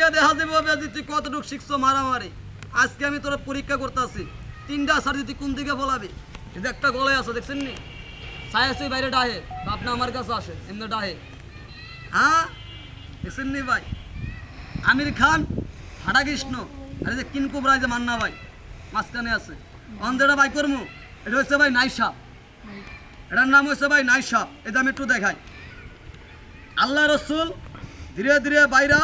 আজকে দেখা যাবে যে তুই কতটুকু শিখছো মারামারি? আজকে আমি তোর পরীক্ষা করতেছি। তিনটা সারি তুই কোন দিকে বলাবি এই যে একটা গলায় আছে দেখছেন নি? সায়াসি বাইরে ডাহে, বাপনা আমার কাছে আসে, এমনি ডাহে। হ্যাঁ? দেখছেন নি ভাই? আমির খান হাডা কৃষ্ণ, আর যে কিনকুব রায় যে মান্না ভাই, মাঝখানে আছে। অন্ধেটা ভাই করমু, এটা হচ্ছে ভাই নাইসাপ এটার নাম হচ্ছে ভাই নাইসাপ এটা আমি একটু দেখাই। আল্লাহ রসুল ধীরে ধীরে বাইরা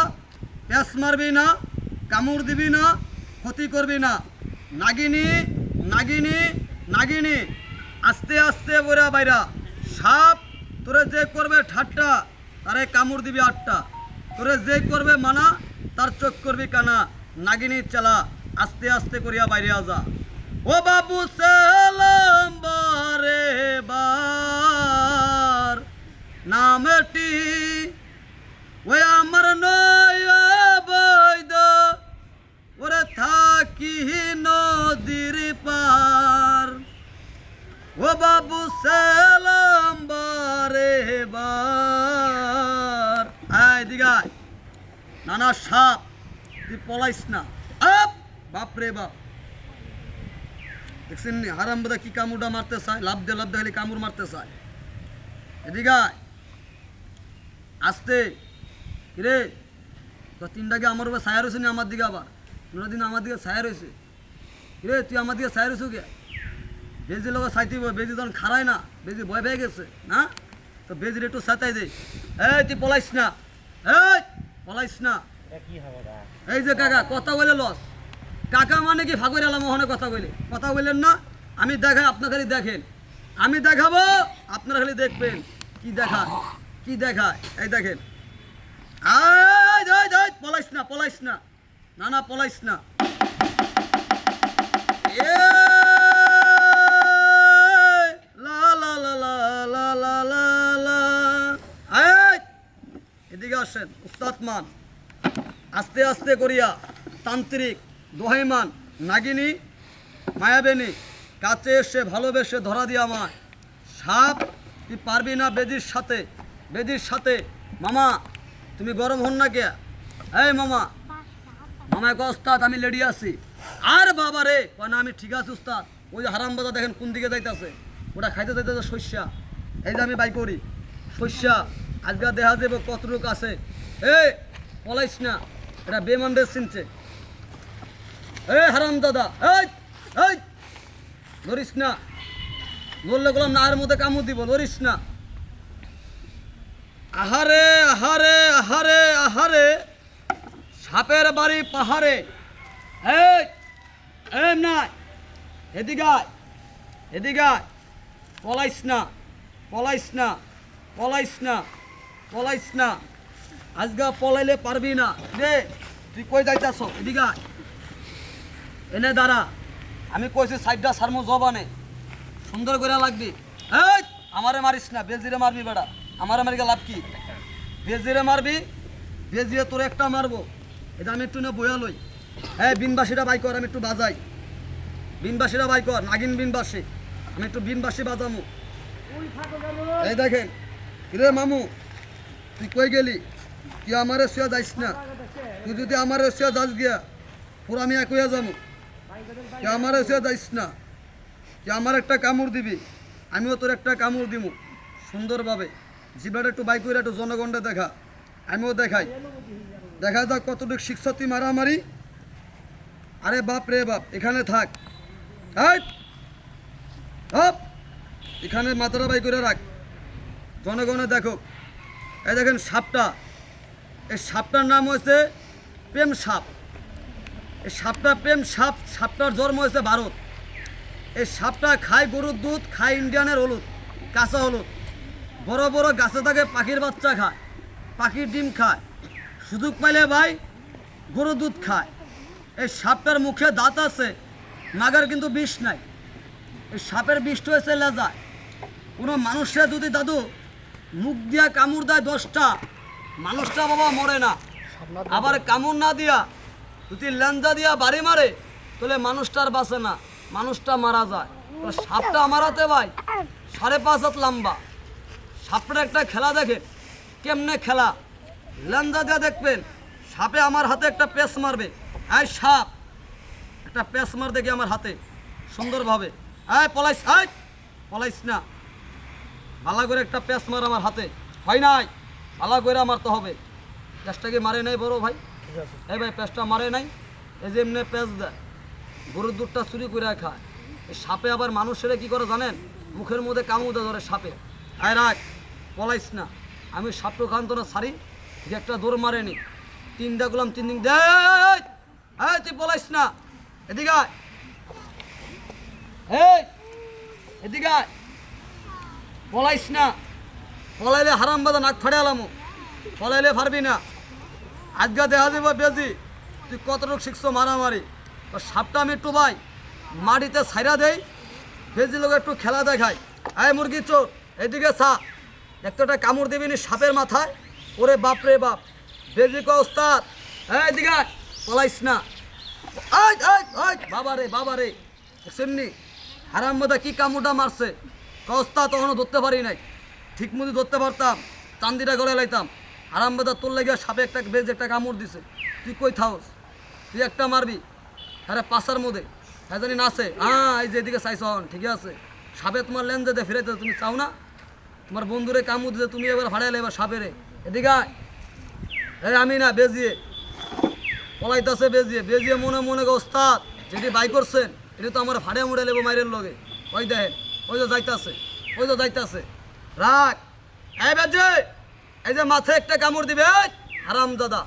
প্যাস মারবি না, কামড় দিবি না, ক্ষতি করবি না। নাগিনী নাগিনী নাগিনী, আস্তে আস্তে বইরা বাইরা, সাপ তোরে যে করবে ঠাট্টা, তারে কামড় দিবি আটটা। তোরে যে করবে মানা, তার চোখ করবি কানা। নাগিনী চালা আস্তে আস্তে করিয়া বাইরে যা ও বাবু সালাম ও বাবু সালাম বারে বার। আয় দিগায় নানা সাপ, তুই পলাইস না। আপ! বাপরে বাপ। দেখছেন হারাম বোধা কি কামড়টা মারতে চায়, লাভ দে লাভ দে, খালি কামড় মারতে চায়। এদিকে আয়। আসতে। কিরে তো তিনটাকে আমার উপর ছায়া রয়েছে আমার দিকে আবার? দুটা দিন আমার দিকে ছায়া রয়েছে? কিরে, তুই আমার দিকে ছায়া রয়েছে কে? বেজি লোক সাইতে বেজি তখন খারায় না বেজি ভয় পেয়ে গেছে না? তো বেজির একটু সাঁতাই দে। এই তুই পলাইস না। এই পলাইস না। এই যে কাকা কথা বলে লস। কাকা মানে কি? ফাগুর আলা মোহনে কথা বলে। কথা বললেন না আমি দেখা আপনার খালি দেখেন। আমি দেখাবো আপনারা খালি দেখবেন। কি দেখা? কি দেখায় এই দেখেন। পলাইস না পলাইস না। না না পলাইস না। আসেন উস্তাদ মান। আস্তে আস্তে করিয়া তান্ত্রিক দোহাইমান নাগিনী, মায়াবেনী, কাছে এসে ভালোবেসে ধরা দিয়া আমায়। সাপ, তুই পারবি না বেদির সাথে বেদির সাথে। মামা, তুমি গরম হন না কে? এই মামা মামা এক আমি লেডি আছি। আর বাবা রে, কয়, না, আমি ঠিক আছি, উস্তাদ। ওই যে হারাম বাজা দেখেন কোন দিকে যাইতেছে। ওটা খাইতে যাইতেছে শস্যা এই যে আমি বাই করি। শস্যা আজকে দেখা যাবে কত লোক আছে? এই পলাইস না। এটা বেমানদের চিনছে। এই হারাম দাদা এই ধরিস না। ধরলে গেলাম না আর মধ্যে কামড় দিব ধরিস না। আহারে আহারে আহারে আহারে সাপের বাড়ি পাহাড়ে। এই এই নাই। এদিকে আয়, এদিকে আয়। পলাইস না পলাইস না পলাইস না। পলাইস না। আজগা পলাইলে পারবি না। রে তুই কই যাইতাছ? এদিকে। এনে দাঁড়া। আমি কইছি সাইডটা সারমু জবানে। সুন্দর করে লাগবি। এই আমারে মারিস না। বেজিরে মারবি বেড়া। আমারে মারিকে লাভ কি? বেজিরে মারবি বেজিরে তোর একটা মারবো। এটা আমি একটু না বয়া লই। হ্যাঁ বিনবাসীটা বাই কর, আমি একটু বাজাই। বিনবাসীরা বাই কর, নাগিন বিনবাসী। আমি একটু বিনবাসী বাজামু। এই দেখেন, কিরে মামু? তুই কই গেলি। তুই আমারে শুয়া যাইস না? তুই যদি আমারে শুয়া যাস গিয়া পুরো আমি এক হইয়া যাব তুই আমারে শুয়া যাইস না? তুই আমার একটা কামড় দিবি, আমিও তোর একটা কামড় দিব সুন্দরভাবে জিবাটা একটু বাইক করে একটু জনগণটা দেখা, আমিও দেখাই। দেখা যাক কতটুকু শিক্ষা তুই মারামারি আরে বাপ রে বাপ, এখানে থাক। এখানে মাথাটা বাই করে রাখ জনগণে দেখো এই দেখেন সাপটা। এই সাপটার নাম হয়েছে প্রেম সাপ। এই সাপটা প্রেম সাপ, সাপটার জন্ম হয়েছে ভারত। এই সাপটা খায় গরুর দুধ, খায় ইন্ডিয়ানের হলুদ, কাঁচা হলুদ। বড় বড় গাছে থাকে পাখির বাচ্চা খায়, পাখির ডিম খায়। সুযোগ পাইলে ভাই গরুর দুধ খায়। এই সাপটার মুখে দাঁত আছে, নাগার কিন্তু বিষ নাই। এই সাপের বিষটা হয়েছে লেজায়। কোনো মানুষের যদি দাদু মুখ দিয়া কামড় দেয় দশটা। মানুষটা বাবা মরে না। আবার কামড় না দিয়া যদি লেঞ্জা দিয়া বাড়ি মারে, তাহলে মানুষটার বাঁচে না, মানুষটা মারা যায়। সাপটা মারাতে ভাই, সাড়ে পাঁচ হাত লম্বা। সাপটার একটা খেলা দেখে কেমনে খেলা। লেঞ্জা দিয়া দেখবেন, সাপে আমার হাতে একটা পেস মারবে। এই সাপ, একটা পেস মার দেখি আমার হাতে, সুন্দরভাবে। এই পলাইস এই পলাইস না। ভালো করে একটা পেস মার আমার হাতে। হয় নাই? ভালো করে মারতে হবে। পেঁচটা কি মারে নাই বড় ভাই? এই ভাই পেঁচটা মারে নাই? এই যে এমনি পেঁচ দেয় গরুর দুধটা চুরি করে খায়। এই সাপে আবার মানুষেরা কি করে জানেন? মুখের মধ্যে কামুদে ধরে সাপে। আয় রাখ পলাইস না। আমি না সারি যে একটা দৌড় মারেনি তিনটা গুলাম তিন দিন দে! এই তুই পলাইস না। এদিকে আয়। এদিকে আয়। পলাইস না। পলাইলে হারাম বাদা নাক ফাড়ে আলামু। পলাইলে পারবি না। আজকে দেখা যাব বেজি। তুই কতটুকু শিখছো মারামারি। তো সাপটা আমি একটু ভাই মাটিতে ছাইরা দেই। বেজি লোক একটু খেলা দেখাই আয় মুরগি চোর এদিকে সা একটা কামড় দিবি নি সাপের মাথায়। ওরে বাপ রে বাপ। বেজি কো ওস্তাদ। এই দিকে আয়, পলাইস না। বাবা রে বাবা রে সেমনি হারাম কি কামড়টা মারছে? কস্তা তখনও ধরতে পারি নাই। ঠিক মতো ধরতে পারতাম, চান্দিটা গড়ে লাইতাম। মধ্যে তোর লেগে সাপে একটা বেজ, একটা কামড় দিছে। তুই কই থাওস তুই একটা মারবি? হ্যাঁ পাশার মধ্যে। হ্যাঁ জানি নাচে হ্যাঁ এই যে এদিকে চাইছ ঠিকই আছে। সাপে তোমার লেনজে দে, ফিরাইতে তুমি চাও না? তোমার বন্ধুরে কামড় দিতে তুমি এবার হারাইলে এবার সাপেরে। এদিকে। এই আমি না, বেজিয়ে। পলাইতাছে বেজিয়ে। বেজিয়ে মনে মনে ওস্তাদ, যেটি বাই করছেন, এটা তো আমার ভাড়ে মুড়ে লেবো মাইরের লগে। ওই দেখেন। ওই যে যাইতাছে, ওই যে যাইতাছে। রাখ। এই বাজে এই যে মাথায় একটা কামড় দিবে হারাম দাদা